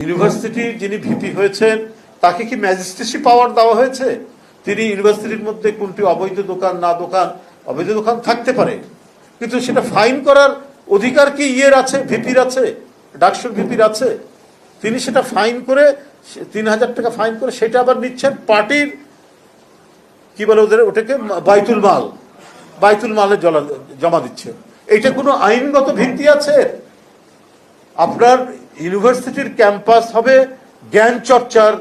ইউনিভার্সিটির যিনি ভিপি হয়েছেন, তাকে কি ম্যাজিস্ট্রেসি পাওয়ার দেওয়া হয়েছে? তিনি ইউনিভার্সিটির মধ্যে কোনটি অবৈধ দোকান, না দোকান, অবৈধ দোকান থাকতে পারে। কিন্তু সেটা ফাইন করার অধিকার কি ইয়ের আছে ভিপির আছে ডাকসুর ভিপির আছে? তিনি সেটা ফাইন করে, তিন হাজার টাকা ফাইন করে, সেটা আবার নিচ্ছেন পার্টির, কি বলে ওদের, ওটাকে, বাইতুল মাল। বাইতুল মালে জমা দিচ্ছে। এটা কোনো আইনগত ভিত্তি আছে? আপনার ইউনিভার্সিটির ক্যাম্পাস হবে জ্ঞান চর্চার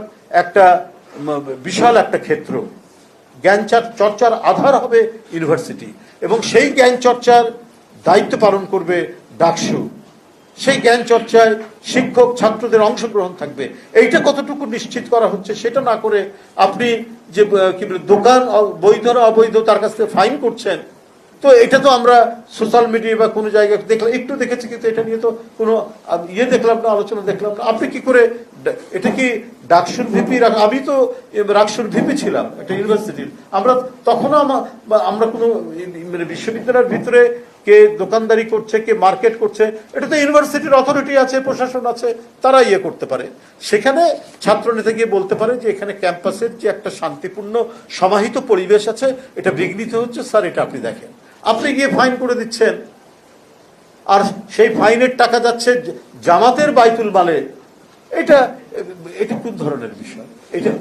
একটা বিশাল একটা ক্ষেত্র। জ্ঞান চর্চার আধার হবে ইউনিভার্সিটি এবং সেই জ্ঞান চর্চার দায়িত্ব পালন করবে ডাকসু। সেই জ্ঞান চর্চায় শিক্ষক, ছাত্রদের অংশগ্রহণ থাকবে। এইটা কতটুকু নিশ্চিত করা হচ্ছে সেটা না করে আপনি যে কি দোকান বৈধ অবৈধ তার কাছ থেকে ফাইন করছেন তো এটা তো আমরা সোশ্যাল মিডিয়া বা কোনো জায়গায় দেখলাম, একটু দেখেছি কিন্তু এটা নিয়ে তো কোনো ইয়ে দেখলাম না, আলোচনা দেখলাম না। আপনি কি করে এটা কি ডাকসুর ভিপি আমি তো রাকসুর ভিপি ছিলাম একটা ইউনিভার্সিটির আমরা তখনও আমরা কোনো মানে বিশ্ববিদ্যালয়ের ভিতরে কে দোকানদারি করছে, কে মার্কেট করছে, এটা তো ইউনিভার্সিটির অথরিটি আছে, প্রশাসন আছে, তারা ইয়ে করতে পারে। সেখানে ছাত্র নেতা গিয়ে বলতে পারে যে এখানে ক্যাম্পাসের যে একটা শান্তিপূর্ণ সমাহিত পরিবেশ আছে, এটা বিঘ্নিত হচ্ছে, স্যার, এটা আপনি দেখেন। আপনি গিয়ে ফাইন করে দিচ্ছেন। আর সেই ফাইনের টাকা যাচ্ছে জামাতের বাইতুল মালে। এটা এটা কোন ধরনের বিষয়? এটা